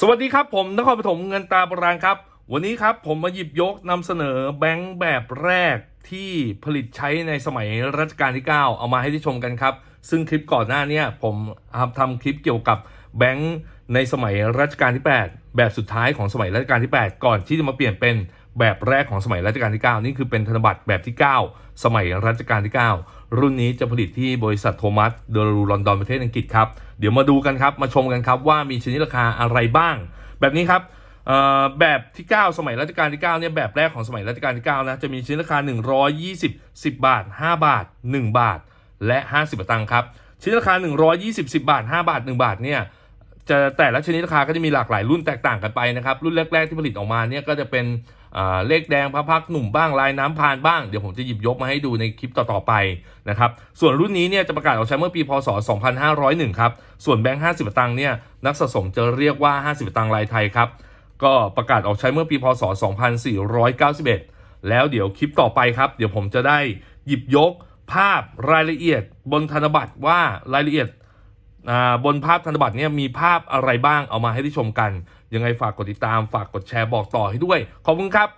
สวัสดีครับผมนครปฐมเงินตาโบราณครับ วันนี้ครับผมมาหยิบยกนำเสนอแบงค์แบบแรกที่ผลิตใช้ในสมัยรัชกาลที่ 9 เอามาให้ได้ชมกันครับ ซึ่งคลิปก่อนหน้านี้ผมทำทำคลิปเกี่ยวกับแบงค์ในสมัยรัชกาลที่ 8 แบบสุดท้ายของสมัยรัชกาลที่ 8 ก่อนที่จะมาเปลี่ยนเป็น แบบแรกของสมัยรัชกาลที่ 9 นี่คือเป็นธนบัตรแบบที่ 9 สมัยรัชกาลที่ 9 รุ่นนี้จะผลิตที่บริษัทโทมัสเดลูลอนดอนประเทศอังกฤษครับ เดี๋ยวมาดูกันครับ มาชมกันครับว่ามีชนิดราคาอะไรบ้าง แบบนี้ครับแบบที่ 9 สมัยรัชกาลที่9เนี่ยแบบแรกของสมัยรัชกาลที่9นะจะมีชนิดราคา 120 10 บาท 5 บาท 1 บาท และ 50สตังค์ครับชนิดราคา 120 10 บาท 5 บาท 1 บาทเนี่ย จะแต่ละชนิดราคาก็จะมีหลากหลายรุ่นแตกต่างกันไปนะครับ รุ่นแรก ๆ ที่ผลิตออกมาเนี่ยก็จะเป็นเลขแดงพระพักหนุ่มบ้างลายน้ำพานบ้าง เดี๋ยวผมจะหยิบยกมาให้ดูในคลิปต่อ ๆ ไปนะครับส่วนรุ่นนี้เนี่ยจะประกาศออกใช้เมื่อปีพศ 2501 ครับ ส่วนแบงค์ 50 ตังค์เนี่ยนักสะสมจะเรียกว่า 50 ตังค์ลายไทยครับ ก็ประกาศออกใช้เมื่อปีพศ 2491 แล้วเดี๋ยวคลิปต่อไปครับ เดี๋ยวผมจะได้หยิบยกภาพรายละเอียดบนธนบัตรว่ารายละเอียด บนภาพธนบัตรเนี่ยมีภาพอะไรบ้างเอามาให้ได้ชมกัน ยังไงฝากกดติดตามฝากกดแชร์บอกต่อให้ด้วย ขอบคุณครับ